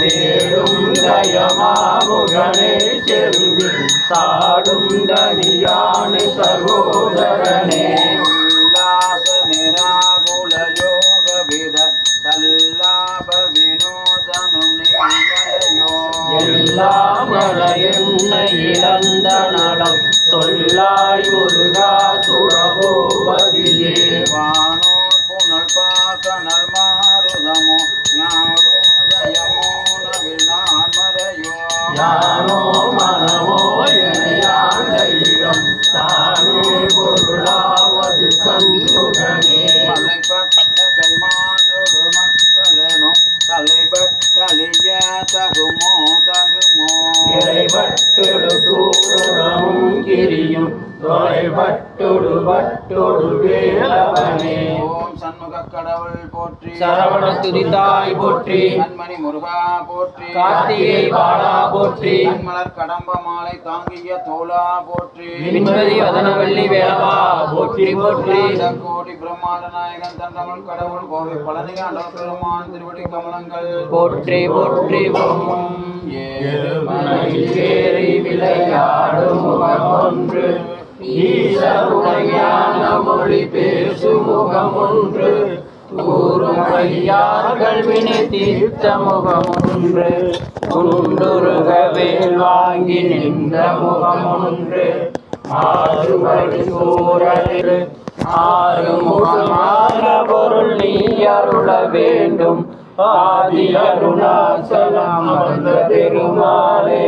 தேடும் தயமாமுகனே செருவி சாடும் தனியான சகோதரனே. உல்லாச நிராகுல யோக வித சல்லாப வினோதனும் நீங்களையோ எல்லாம் என்னை இழந்த நலம் சொல்லாய் முருகா வானோர் புனல் பாசனல் மாறுதமோ ஞானோதயமோ யானோ மனமோ எனையாண்ட இடம் தானே பொருளாவது சண்முகனே. மலைப்பட்ட கைமாதொரு மக்களெனும் தலைப்பட்டலிய தகுமோ தகுமோ. இறைவட்டொடு தூரமும் கிரியும். தொலைவட்டொடு வட்டொடு வேலவனே ஓம் சண்முக கடவுள் போற்றி. சரவண துரிதாய் போற்றி. கண்மணி முருகா போற்றி. கார்த்திகை பாலா போற்றி. மலர் கடம்ப மாலை தாங்கிய தோலா போற்றி. விண்மதி வதனவள்ளி வேலவா போற்றி போற்றி. கோடி பிரம்மாண்ட நாயகன் தண்டமல் கடவுள் கோவை பழனி பெருமான் திருவடி கமலங்கள். போற்றி போற்றி. ஓம் சேரி விளையாடும் முகம் ஒன்று ஈசருடையான மொழி பேசும் முகம் ஒன்று கூறும் ஐயார்கள் வினை தீர்த்த முகம் ஒன்று குண்டுருக வேல் வாங்கி நின்ற முகம் ஒன்று ஆறுபடி சூழலில் ஆறு முகமான பொருள் நீ அருள வேண்டும். ஆதி அருணாசலம் அந்த பெருமாளே.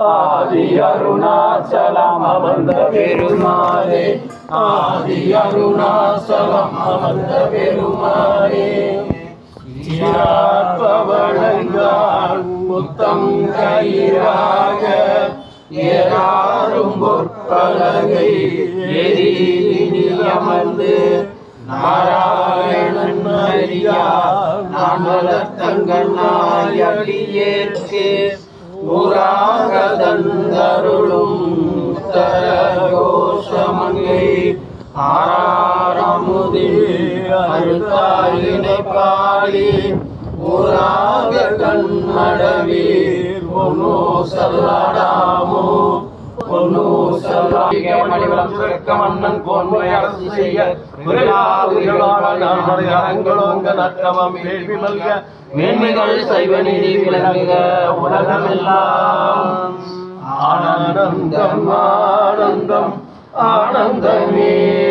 ஆதி அருணாச்சலம் அமர்ந்த பெருமாளே. ஆதி அருணாச்சலம் அமர்ந்த பெருமாளே. சீராட்பவளங்கான் முத்தம் கயிறாக ஏறாரும் பொற்பலகை எதிரி அமர்ந்து நாராயணன் அறியா நான் வளர்த்தங்கள் நாயடியேற்கு ஊராக தந்தருளும் உத்தர கோஷமங்கை ஆறாரமுதில் அருத்தாயினை பாடி ஊராக கண்மடவி ஒன்னோ சல்லாடாமோ ஒன்னோ மணிவளம் சுரக்க மன்னன் போன்மை அரசு செய்ய அரங்களோங்க நற்றமம் வேள்வி மல்க மேன்மைகள் சைவ நீதி விளங்குக உலகமெல்லாம் ஆனந்தம் ஆனந்தம் ஆனந்தமே.